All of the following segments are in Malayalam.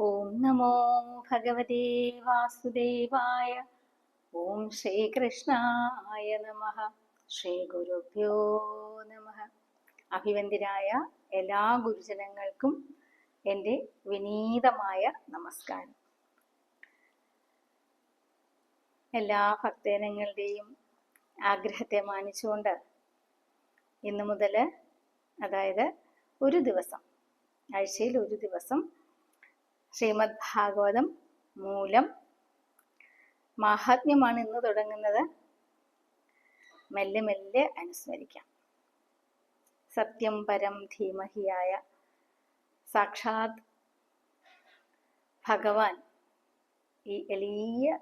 ഓം നമോ ഭഗവതേ വാസുദേവായ ഓം ശ്രീകൃഷ്ണായ നമ ശ്രീ ഗുരുഭ്യോ നമ. അഭിവന്ദിരായ എല്ലാ ഗുരുജനങ്ങൾക്കും എന്റെ വിനീതമായ നമസ്കാരം. എല്ലാ ഭക്തജനങ്ങളുടെയും ആഗ്രഹത്തെ മാനിച്ചുകൊണ്ട് ഇന്നു മുതൽ അതായത് ഒരു ദിവസം ആഴ്ചയിൽ ഒരു ദിവസം ശ്രീമദ് ഭാഗവതം മൂലം മാഹാത്മ്യമാണ് ഇന്ന് തുടങ്ങുന്നത്. മെല്ലെ മെല്ലെ അനുസ്മരിക്കാം. സത്യം പരം ധീമഹിയായ സാക്ഷാത് ഭഗവാൻ ഈ എളിയ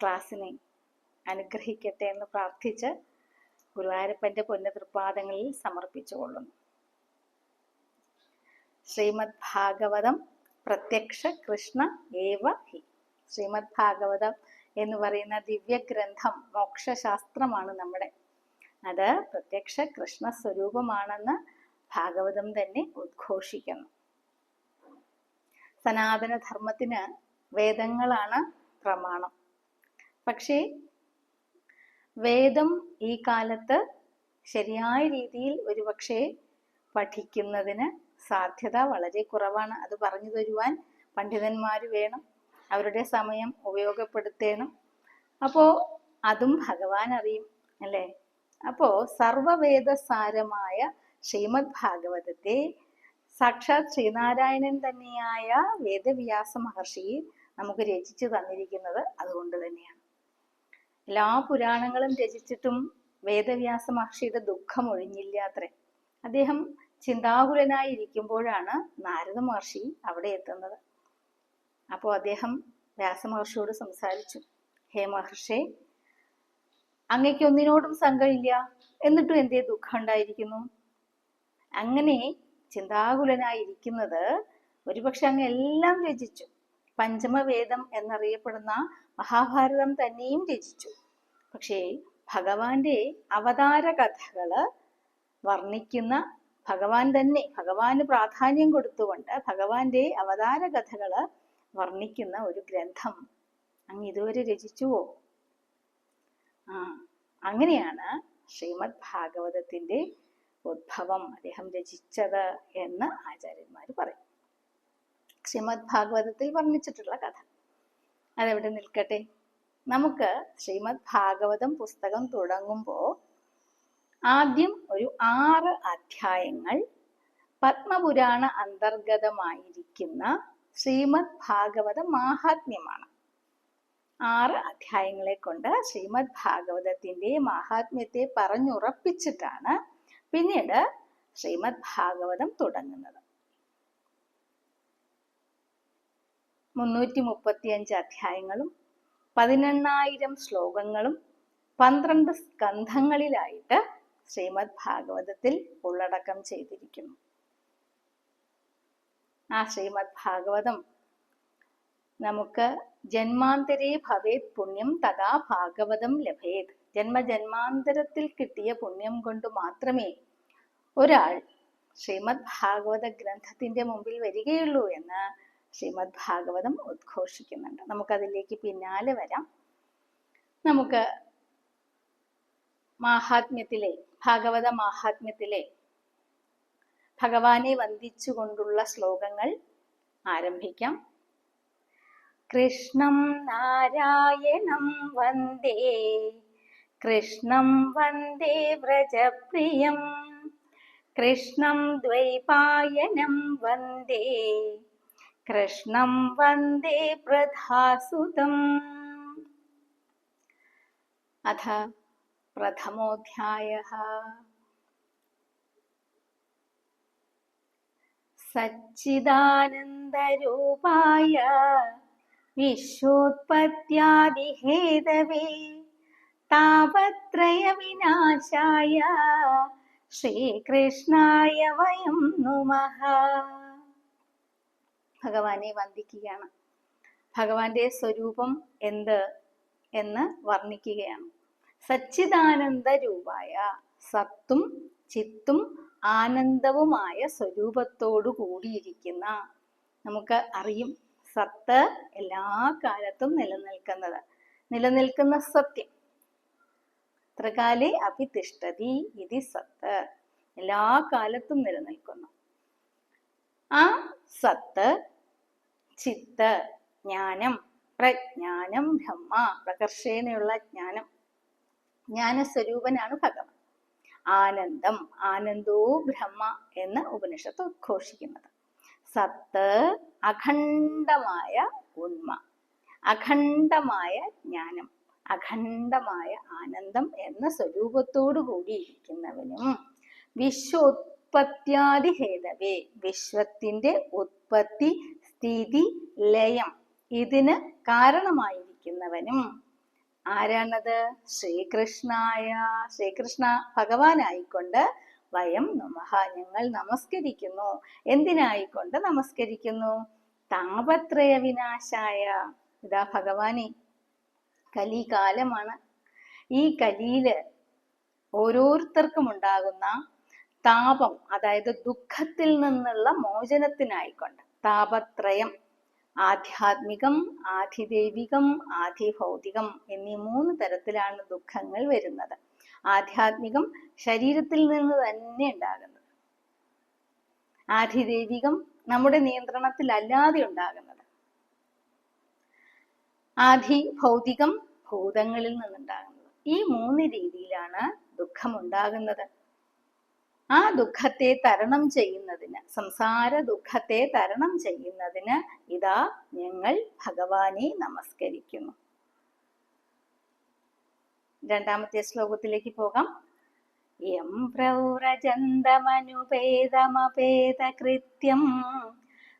ക്ലാസ്സിനെ അനുഗ്രഹിക്കട്ടെ എന്ന് പ്രാർത്ഥിച്ച് ഗുരുവായൂരപ്പന്റെ പൊന്നതൃപാദങ്ങളിൽ സമർപ്പിച്ചുകൊള്ളുന്നു. ശ്രീമദ് ഭാഗവതം പ്രത്യക്ഷ കൃഷ്ണ ഏവ ഹി. ശ്രീമദ് ഭാഗവതം എന്ന് പറയുന്ന ദിവ്യഗ്രന്ഥം മോക്ഷശാസ്ത്രമാണ് നമ്മുടെ. അത് പ്രത്യക്ഷ കൃഷ്ണ സ്വരൂപമാണെന്ന് ഭാഗവതം തന്നെ ഉദ്ഘോഷിക്കുന്നു. സനാതനധർമ്മത്തിന് വേദങ്ങളാണ് പ്രമാണം. പക്ഷേ വേദം ഈ കാലത്ത് ശരിയായ രീതിയിൽ ഒരുപക്ഷെ പഠിക്കുന്നതിന് സാധ്യത വളരെ കുറവാണ്. അത് പറഞ്ഞു തരുവാൻ പണ്ഡിതന്മാർ വേണം. അവരുടെ സമയം ഉപയോഗപ്പെടുത്തേണം. അപ്പോൾ അതും ഭഗവാൻ അറിയും അല്ലേ? അപ്പോൾ സർവവേദസാരമായ ശ്രീമദ് ഭാഗവതത്തെ സാക്ഷാത് ശ്രീനാരായണൻ തന്നെയായ വേദവ്യാസ മഹർഷി നമുക്ക് രചിച്ചു തന്നിരിക്കുന്നത് അതുകൊണ്ട് തന്നെയാണ്. എല്ലാ പുരാണങ്ങളും രചിച്ചിട്ടും വേദവ്യാസ മഹർഷിയുടെ ദുഃഖം ഒഴിഞ്ഞില്ല അത്രേ. അദ്ദേഹം ചിന്താകുലനായി ഇരിക്കുമ്പോഴാണ് നാരദ മഹർഷി അവിടെ എത്തുന്നത്. അപ്പോൾ അദ്ദേഹം വ്യാസമഹർഷിയോട് സംസാരിച്ചു. ഹേ മഹർഷേ അങ്ങയ്ക്ക് ഒന്നിനോടും സംഘമില്ല. എന്നിട്ടും എന്തേ ദുഃഖം ഉണ്ടായിരിക്കുന്നു? അങ്ങനെ ചിന്താകുലനായി ഇരിക്കുന്നത് ഒരുപക്ഷെ അങ്ങ് എല്ലാം രചിച്ചു. പഞ്ചമവേദം എന്നറിയപ്പെടുന്ന മഹാഭാരതം തന്നെയും രചിച്ചു. പക്ഷേ ഭഗവാന്റെ അവതാര കഥകൾ വർണിക്കുന്ന ഭഗവാൻ തന്നെ ഭഗവാന് പ്രാധാന്യം കൊടുത്തുകൊണ്ട് ഭഗവാന്റെ അവതാര കഥകൾ വർണിക്കുന്ന ഒരു ഗ്രന്ഥം അങ്ങ് ഇതുവരെ രചിച്ചുവോ? ആ അങ്ങനെയാണ് ശ്രീമദ് ഭാഗവതത്തിന്റെ ഉദ്ഭവം അദ്ദേഹം രചിച്ചത് എന്ന് ആചാര്യന്മാർ പറയും. ശ്രീമദ് ഭാഗവതത്തിൽ വർണിച്ചിട്ടുള്ള കഥ. അതെവിടെ നിൽക്കട്ടെ? നമുക്ക് ശ്രീമദ് ഭാഗവതം പുസ്തകം തുടങ്ങുമ്പോൾ ആദ്യം ഒരു ആറ് അധ്യായങ്ങൾ പത്മപുരാണ അന്തർഗതമായിരിക്കുന്ന ശ്രീമദ് ഭാഗവത മാഹാത്മ്യമാണ്. ആറ് അധ്യായങ്ങളെ കൊണ്ട് ശ്രീമദ് ഭാഗവതത്തിന്റെ മാഹാത്മ്യത്തെ പറഞ്ഞുറപ്പിച്ചിട്ടാണ് പിന്നീട് ശ്രീമദ് ഭാഗവതം തുടങ്ങുന്നത്. മുന്നൂറ്റി മുപ്പത്തിയഞ്ച് അധ്യായങ്ങളും പതിനെണ്ണായിരം ശ്ലോകങ്ങളും പന്ത്രണ്ട് സ്കന്ധങ്ങളിലായിട്ട് ശ്രീമദ് ഭാഗവതത്തിൽ ഉള്ളടക്കം ചെയ്തിരിക്കുന്നു. ആ ശ്രീമദ് ഭാഗവതം നമുക്ക് ജന്മാന്തരേ ഭവേത് പുണ്യം തഥാ ഭാഗവതം ലഭേത്. ജന്മജന്മാന്തരത്തിൽ കിട്ടിയ പുണ്യം കൊണ്ട് മാത്രമേ ഒരാൾ ശ്രീമദ് ഭാഗവത ഗ്രന്ഥത്തിന്റെ മുമ്പിൽ വരികയുള്ളൂ എന്ന് ശ്രീമദ് ഭാഗവതം ഉദ്ഘോഷിക്കുന്നുണ്ട്. നമുക്കതിലേക്ക് പിന്നാലെ വരാം. നമുക്ക് മാഹാത്മ്യത്തിലെ ഭാഗവത മാഹാത്മ്യത്തിലെ ഭഗവാനെ വന്ദിച്ചുകൊണ്ടുള്ള ശ്ലോകങ്ങൾ ആരംഭിക്കാം. കൃഷ്ണം നാരായണം വന്ദേ കൃഷ്ണം വന്ദേ വ്രജപ്രിയം കൃഷ്ണം ദ്വൈപായനം വന്ദേ കൃഷ്ണം വന്ദേ പ്രധാസുതം. അഥ സച്ചിദാനന്ദരൂപായ വിശ്വോത്പത്യാദിഹേതവേ താപത്രയ വിനാശായ ശ്രീകൃഷ്ണായ വയം നുമഹ ഭഗവാനെ വന്ദിക്കുകയാണ്. ഭഗവാന്റെ സ്വരൂപം എന്ത് എന്ന് വർണിക്കുകയാണ്. സച്ചിദാനന്ദ രൂപായ സത്തും ചിത്തും ആനന്ദവുമായ സ്വരൂപത്തോടു കൂടിയിരിക്കുന്ന നമുക്ക് അറിയും സത്ത് എല്ലാ കാലത്തും നിലനിൽക്കുന്നത്. നിലനിൽക്കുന്ന സത്യം. ത്രകാലി അഭിതിഷ്ഠതി ഇതി സത്ത്. എല്ലാ കാലത്തും നിലനിൽക്കുന്നു. ആ സത്ത് ചിത്ത് ജ്ഞാനം പ്രജ്ഞാനം ബ്രഹ്മ പ്രകർഷേനയുള്ള ജ്ഞാനം ജ്ഞാനസ്വരൂപനാണ് ഭഗവാൻ. ആനന്ദം ആനന്ദോ ബ്രഹ്മ എന്ന് ഉപനിഷത്ത് ഉദ്ഘോഷിക്കുന്നത് സത്ത് അഖണ്ഡമായ ഉണ്മ അഖണ്ഡമായ ജ്ഞാനം അഖണ്ഡമായ ആനന്ദം എന്ന സ്വരൂപത്തോടു കൂടിയിരിക്കുന്നവനും വിശ്വോത്പത്യാദി ഹേതവേ വിശ്വത്തിന്റെ ഉത്പത്തി സ്ഥിതി ലയം ഇതിന് കാരണമായിരിക്കുന്നവനും ആരാണത്? ശ്രീകൃഷ്ണായ ശ്രീകൃഷ്ണ ഭഗവാനായിക്കൊണ്ട് വയം നമഹ ഞങ്ങൾ നമസ്കരിക്കുന്നു. എന്തിനായിക്കൊണ്ട് നമസ്കരിക്കുന്നു? താപത്രയ വിനാശായ. ഇതാ ഭഗവാനെ കലികാലമാണ്. ഈ കലിയിൽ ഓരോരുത്തർക്കും ഉണ്ടാകുന്ന താപം അതായത് ദുഃഖത്തിൽ നിന്നുള്ള മോചനത്തിനായിക്കൊണ്ട് താപത്രയം. ആധ്യാത്മികം ആധിദൈവികം ആധിഭൗതികം എന്നീ മൂന്ന് തരത്തിലാണ് ദുഃഖങ്ങൾ വരുന്നത്. ആധ്യാത്മികം ശരീരത്തിൽ നിന്ന് തന്നെ ഉണ്ടാകുന്നത്. ആധിദൈവികം നമ്മുടെ നിയന്ത്രണത്തിലല്ലാതെ ഉണ്ടാകുന്നത്. ആധി ഭൗതികം ഭൂതങ്ങളിൽ നിന്നുണ്ടാകുന്നത്. ഈ മൂന്ന് രീതിയിലാണ് ദുഃഖം ഉണ്ടാകുന്നത് ആ ദുഃഖത്തെ തരണം ചെയ്യുന്നതിന് സംസാര ദുഃഖത്തെ തരണം ചെയ്യുന്നതിന് ഇതാ ഞങ്ങൾ ഭഗവാനെ നമസ്കരിക്കുന്നു. രണ്ടാമത്തെ ശ്ലോകത്തിലേക്ക് പോകാം. എം പ്രൗരജന്തമനുപേതമപേത കൃത്യം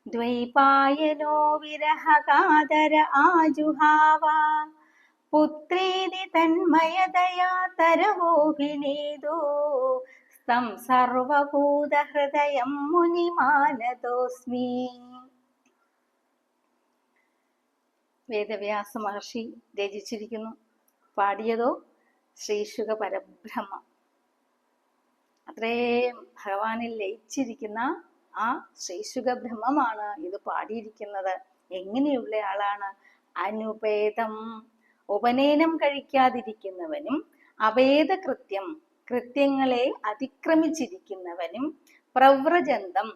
ദ്വൈപായനോ വിരഹകാതര ആജുഹാവ പുത്രീതി തന്മയതയാ സ്തം സർവഭൂതഹൃദയം മുനിമാനതോസ്മി. വേദവ്യാസ മഹർഷി രചിച്ചിരിക്കുന്നു. പാടിയതോ? ശ്രീശുക പരബ്രഹ്മ. അത്രയും ഭഗവാനിൽ ലയിച്ചിരിക്കുന്ന ആ ശ്രീശുക ബ്രഹ്മമാണ് ഇത് പാടിയിരിക്കുന്നത്. എങ്ങനെയുള്ള ആളാണ്? അനുപേതം. ഉപനയനം കഴിക്കാതിരിക്കുന്നവനും അഭേദകൃത്യം കൃത്യങ്ങളെ അതിക്രമിച്ചിരിക്കുന്നവനും പ്രവ്രജന്തം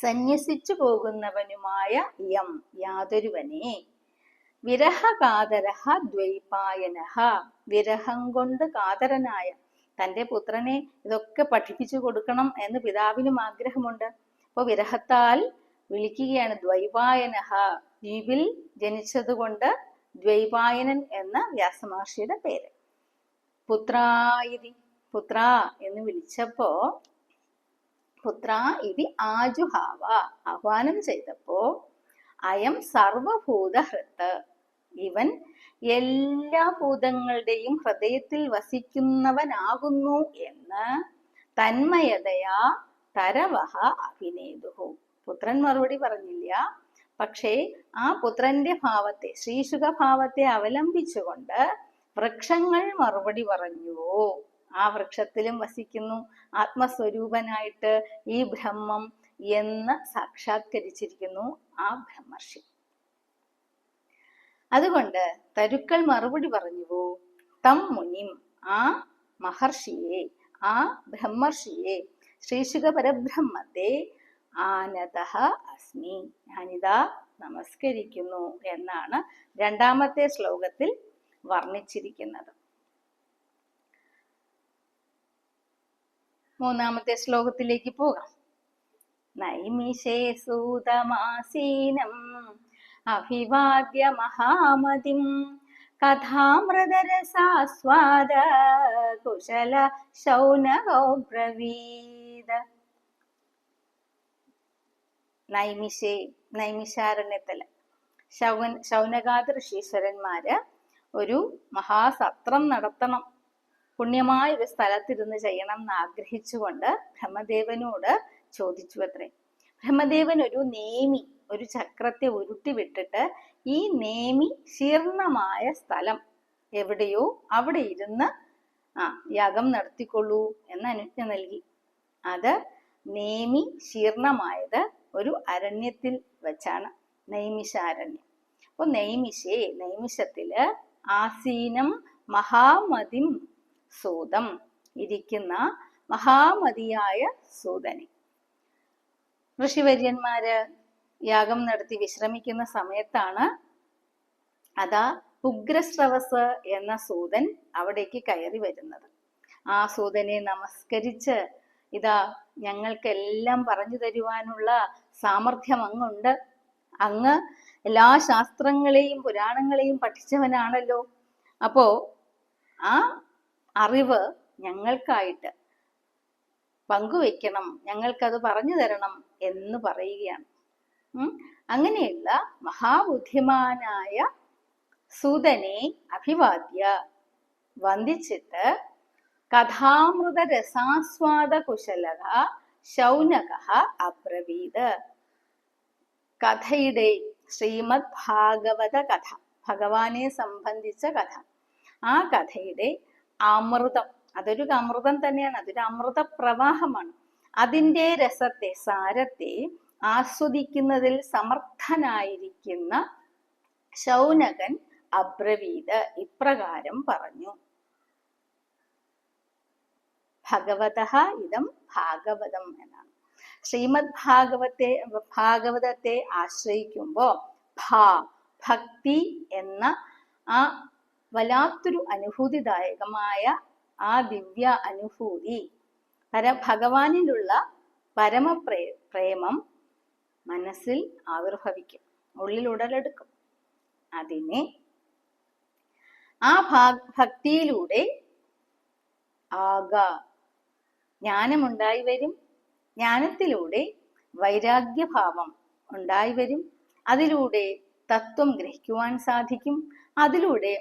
സന്യസിച്ചു പോകുന്നവനുമായ യം യാതൊരുവനെ. വിരഹകാതരഹ ദ്വൈപായനഹ. വിരഹം കൊണ്ട് കാതരനായ തന്റെ പുത്രനെ ഇതൊക്കെ പഠിപ്പിച്ചു കൊടുക്കണം എന്ന് പിതാവിനും ആഗ്രഹമുണ്ട്. അപ്പൊ വിരഹത്താൽ വിളിക്കുകയാണ് ദ്വൈപായനഹ. ദ്വീപിൽ ജനിച്ചതുകൊണ്ട് ദ്വൈപായനൻ എന്ന വ്യാസമഹർഷിയുടെ പേര്. പുത്രായിതി. പുത്ര എന്ന് വിളിച്ചപ്പോ പുത്ര ഇതി ആജുഹാവ. ആഹ്വാനം ചെയ്തപ്പോ അയം സർവഭൂതഹൃത്ത്. ഇവൻ എല്ലാ ഭൂതങ്ങളുടെയും ഹൃദയത്തിൽ വസിക്കുന്നവനാകുന്നു എന്ന് തന്മയതയാ തരവഹ അഭിനേതുഹു. പുത്രൻ മറുപടി പറഞ്ഞില്ല. പക്ഷേ ആ പുത്രന്റെ ഭാവത്തെ ശ്രീശുഖ ഭാവത്തെ അവലംബിച്ചുകൊണ്ട് വൃക്ഷങ്ങൾ മറുപടി പറഞ്ഞുവോ ആ വൃക്ഷത്തിലും വസിക്കുന്നു. ആത്മസ്വരൂപനായിട്ട് ഈ ബ്രഹ്മം എന്ന് സാക്ഷാത്കരിച്ചിരിക്കുന്നു ആ ബ്രഹ്മർഷി. അതുകൊണ്ട് തരുക്കൾ മറുപടി പറഞ്ഞുവോ? തം മുനിം ആ മഹർഷിയെ ആ ബ്രഹ്മർഷിയെ ശ്രീശുഖ പരബ്രഹ്മത്തെ ആനത അസ്മി. ഞാനിതാ നമസ്കരിക്കുന്നു എന്നാണ് രണ്ടാമത്തെ ശ്ലോകത്തിൽ വർണിച്ചിരിക്കുന്നത്. മൂന്നാമത്തെ ശ്ലോകത്തിലേക്ക് പോകാം. നൈമിഷേ സൂതമാസീനം അഭിവാദ്യ മഹാമതിം കഥാമൃതരസാസ്വാദ കുശല ശൗനകോ ബ്രവീത നൈമിഷേ നൈമിഷാരണ്യത്തിൽ ശൗൻ ശൗനകാദ ഋഷീശ്വരന്മാര് ഒരു മഹാസത്രം നടത്തണം. പുണ്യമായ ഒരു സ്ഥലത്തിരുന്ന് ചെയ്യണം എന്ന് ആഗ്രഹിച്ചുകൊണ്ട് ബ്രഹ്മദേവനോട് ചോദിച്ചു അത്രേ. ബ്രഹ്മദേവൻ ഒരു നേമി ഒരു ചക്രത്തെ ഉരുട്ടി വിട്ടിട്ട് ഈ നേമി ശീർണമായ സ്ഥലം എവിടെയോ അവിടെ ഇരുന്ന് ആ യാഗം നടത്തിക്കൊള്ളൂ എന്ന് അനുജ്ഞ നൽകി. അത് നേമി ശീർണമായത് ഒരു അരണ്യത്തിൽ വെച്ചാണ്. നൈമിഷാരണ്യം അപ്പൊ നൈമിഷേ നൈമിഷത്തിൽ ആസീനം മഹാമതിം സൂതം ഇരിക്കുന്ന മഹാമതിയായ സൂതനെ. ഋഷിവര്യന്മാര് യാഗം നടത്തി വിശ്രമിക്കുന്ന സമയത്താണ് അതാ ഉഗ്രശ്രവസ് എന്ന സൂതൻ അവിടേക്ക് കയറി വരുന്നത്. ആ സൂതനെ നമസ്കരിച്ച് ഇതാ ഞങ്ങൾക്കെല്ലാം പറഞ്ഞു തരുവാനുള്ള സാമർഥ്യം അങ്ങുണ്ട്. അങ്ങ് എല്ലാ ശാസ്ത്രങ്ങളെയും പുരാണങ്ങളെയും പഠിച്ചവനാണല്ലോ. അപ്പോ ആ അറിവ് ഞങ്ങൾക്കായിട്ട് പങ്കുവെക്കണം ഞങ്ങൾക്കത് പറഞ്ഞു തരണം എന്ന് പറയുകയാണ്. അങ്ങനെയുള്ള മഹാബുദ്ധിമാനായ സൂതനെ അഭിവാദ്യ വന്ദിച്ചിട്ട് കഥാമൃത രസാസ്വാദ കുശലത ശൗനക അബ്രവീത്. കഥയുടെ ശ്രീമദ് ഭാഗവത കഥ ഭഗവാനെ സംബന്ധിച്ച കഥ. ആ കഥയുടെ അമൃതം. അതൊരു അമൃതം തന്നെയാണ്. അതൊരു അമൃത പ്രവാഹമാണ് അതിന്റെ രസത്തെ സാരത്തെ ആസ്വദിക്കുന്നതിൽ സമർത്ഥനായിരിക്കുന്ന ശൗനകൻ അബ്രവീത് ഇപ്രകാരം പറഞ്ഞു. ഭഗവത ഇതം ഭാഗവതം എന്നാണ്. ശ്രീമദ് ഭാഗവത്തെ ഭാഗവതത്തെ ആശ്രയിക്കുമ്പോൾ ഭാ ഭക്തി എന്ന ആ വല്ലാത്തൊരു അനുഭൂതിദായകമായ ആ ദിവ്യ അനുഭൂതി. പര ഭഗവാനിലുള്ള പരമപ്രേ പ്രേമം മനസ്സിൽ ആവിർഭവിക്കും. ഉള്ളിൽ ഉടലെടുക്കും. അതിനെ ആ ഭക്തിയിലൂടെ ആക ജ്ഞാനമുണ്ടായി വരും. ജ്ഞാനത്തിലൂടെ വൈരാഗ്യഭാവം ഉണ്ടായി വരും. അതിലൂടെ തത്വം ഗ്രഹിക്കുവാൻ സാധിക്കും. അതിലൂടെ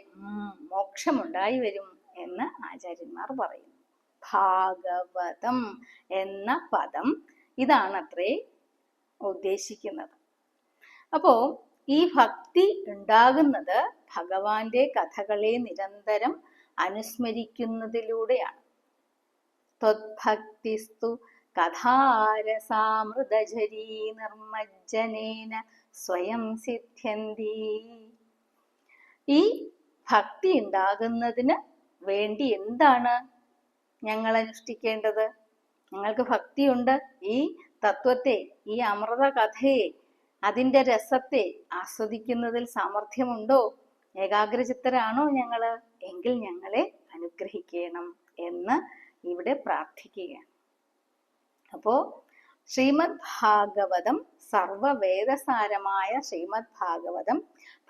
മോക്ഷമുണ്ടായി വരും എന്ന് ആചാര്യന്മാർ പറയുന്നു. ഭാഗവതം എന്ന പദം ഇതാണ് അത്രേ ഉദ്ദേശിക്കുന്നത്. അപ്പോ ഈ ഭക്തി ഉണ്ടാകുന്നത് ഭഗവാന്റെ കഥകളെ നിരന്തരം അനുസ്മരിക്കുന്നതിലൂടെയാണ്. ത്വദ്ഭക്തിസ്തു കഥാരസാമൃതജരീ നിർമ്മജ്ജനേന സ്വയം സിദ്ധ്യന്തി. ഈ ഭക്തി ഉണ്ടാകുന്നതിന് വേണ്ടി എന്താണ് ഞങ്ങൾ അനുഷ്ഠിക്കേണ്ടത്? ഞങ്ങൾക്ക് ഭക്തിയുണ്ട്. ഈ തത്വത്തെ ഈ അമൃത കഥയെ അതിന്റെ രസത്തെ ആസ്വദിക്കുന്നതിൽ സാമർഥ്യമുണ്ടോ? ഏകാഗ്രചിത്തരാണോ ഞങ്ങൾ എങ്കിൽ ഞങ്ങളെ അനുഗ്രഹിക്കണം എന്ന് ഇവിടെ പ്രാർത്ഥിക്കുകയാണ്. അപ്പോ ശ്രീമദ് ഭാഗവതം സർവവേദസാരമായ ശ്രീമദ് ഭാഗവതം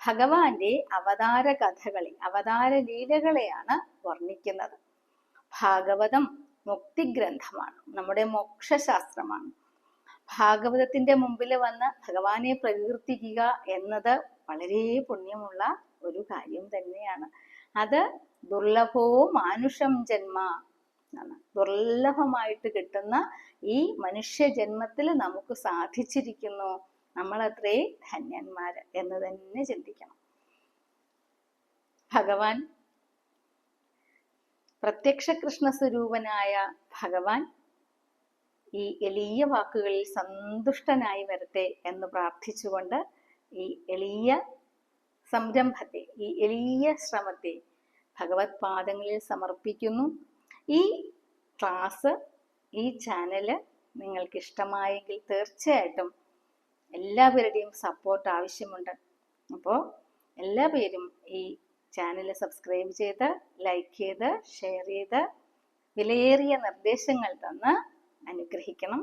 ഭഗവാന്റെ അവതാര കഥകളെ അവതാര ലീലകളെയാണ് വർണിക്കുന്നത്. ഭാഗവതം മുക്തിഗ്രന്ഥമാണ് നമ്മുടെ മോക്ഷശാസ്ത്രമാണ്. ഭാഗവതത്തിന്റെ മുമ്പിൽ വന്ന് ഭഗവാനെ പ്രകീർത്തിക്കുക എന്നത് വളരെ പുണ്യമുള്ള ഒരു കാര്യം തന്നെയാണ്. അത് ദുർലഭവും മാനുഷം ജന്മ എന്നാണ്. ദുർലഭമായിട്ട് കിട്ടുന്ന ഈ മനുഷ്യ ജന്മത്തിൽ നമുക്ക് സാധിച്ചിരിക്കുന്നു. നമ്മളത്രേ ധന്യന്മാര് എന്ന് തന്നെ ചിന്തിക്കണം. ഭഗവാൻ പ്രത്യക്ഷ കൃഷ്ണ സ്വരൂപനായ ഭഗവാൻ ഈ എളിയ വാക്കുകളിൽ സന്തുഷ്ടനായി വരട്ടെ എന്ന് പ്രാർത്ഥിച്ചുകൊണ്ട് ഈ എളിയ സംരംഭത്തെ ഈ എളിയ ശ്രമത്തെ ഭഗവത് പാദങ്ങളിൽ സമർപ്പിക്കുന്നു. ഈ ക്ലാസ് ഈ ചാനൽ നിങ്ങൾക്ക് ഇഷ്ടമായെങ്കിൽ തീർച്ചയായിട്ടും എല്ലാവരുടെയും സപ്പോർട്ട് ആവശ്യമുണ്ട്. അപ്പോൾ എല്ലാ പേരും ഈ ചാനൽ സബ്സ്ക്രൈബ് ചെയ്ത് ലൈക്ക് ചെയ്ത് ഷെയർ ചെയ്ത് വിലയേറിയ നിർദ്ദേശങ്ങൾ തന്ന് അനുഗ്രഹിക്കണം.